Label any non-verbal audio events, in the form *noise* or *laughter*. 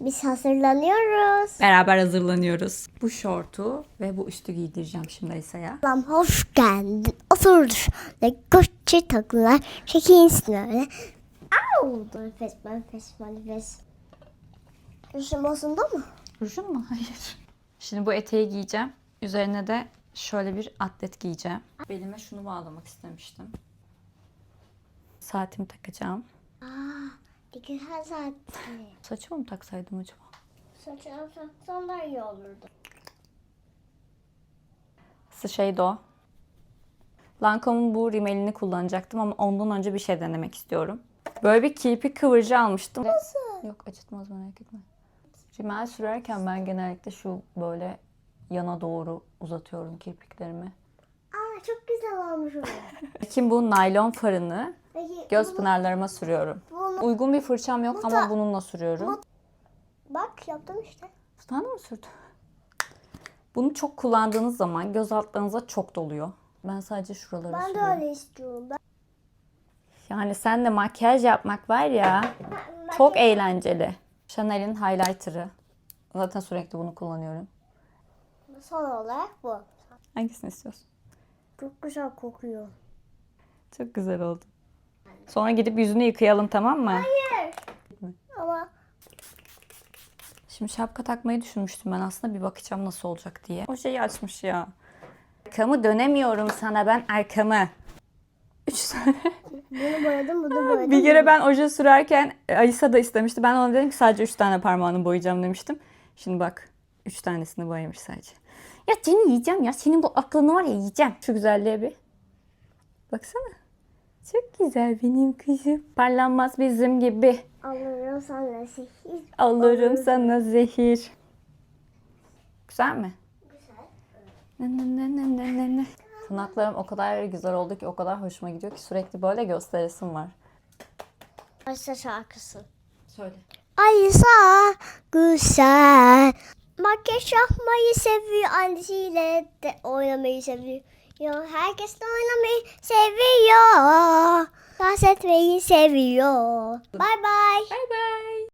Biz hazırlanıyoruz. Beraber hazırlanıyoruz. Bu şortu ve bu üstü giydireceğim şimdi Alisa'ya. Ablam hoş geldin. Otur. Ne Gucci takılar. Çekinsin öyle. Au! Nefes, nefes, nefes. Rüşüm bozuldu mu? Rujun mu? Hayır. Şimdi bu eteği giyeceğim. Üzerine de şöyle bir atlet giyeceğim. Belime şunu bağlamak istemiştim. Saatimi takacağım. Aa, güzel saati. Saçımı mı taksaydım acaba? Saçına taksan da iyi olurdu. Şeydi o. Lancome'un bu rimelini kullanacaktım ama ondan önce bir şey denemek istiyorum. Böyle bir kirpik kıvırcı almıştım. Nasıl? Yok acıtmaz merak etme. Rimel sürerken ben genellikle şu böyle yana doğru uzatıyorum kirpiklerimi. Aa, çok güzel olmuş o. *laughs* Kim bu naylon farını Peki, göz bunu- pınarlarıma sürüyorum. Uygun bir fırçam yok Bu ama bununla sürüyorum. Bak yaptım işte. Sana mı sürdü? Bunu çok kullandığınız zaman göz altlarınıza çok doluyor. Ben sadece şuraları Ben de sürüyorum. öyle istiyorum. Ben, Yani sen de makyaj yapmak var ya ben- çok eğlenceli. Chanel'in highlighter'ı. Zaten sürekli bunu kullanıyorum. Son olarak bu. Hangisini istiyorsun? Çok güzel kokuyor. Çok güzel oldu. Sonra gidip yüzünü yıkayalım tamam mı? Ama Şimdi şapka takmayı düşünmüştüm ben aslında bir bakacağım nasıl olacak diye. O şeyi açmış ya. Arkamı dönemiyorum sana ben arkamı. Üç tane. bunu boyadım, bunu *laughs* boyadım. bir kere ben oje sürerken e, Alisa da istemişti. Ben ona dedim ki sadece üç tane parmağını boyayacağım demiştim. Şimdi bak üç tanesini boyamış sadece. Ya seni yiyeceğim ya. Senin bu aklını var ya yiyeceğim. Şu güzelliğe bir. Baksana. Çok güzel benim kızım. Parlanmaz bizim gibi. Alırım sana sihir. Alırım sana zehir. Güzel mi? Güzel. Ne ne ne ne ne ne ne. Tırnaklarım o kadar güzel oldu ki o kadar hoşuma gidiyor ki sürekli böyle gösteresim var. Başta şarkısı. Söyle. Aysa güzel. Makyaj yapmayı seviyor. Annesiyle de oynamayı seviyor. Herkes de oynamayı seviyor. Dans etmeyi seviyor. Bye bye. Bay bay.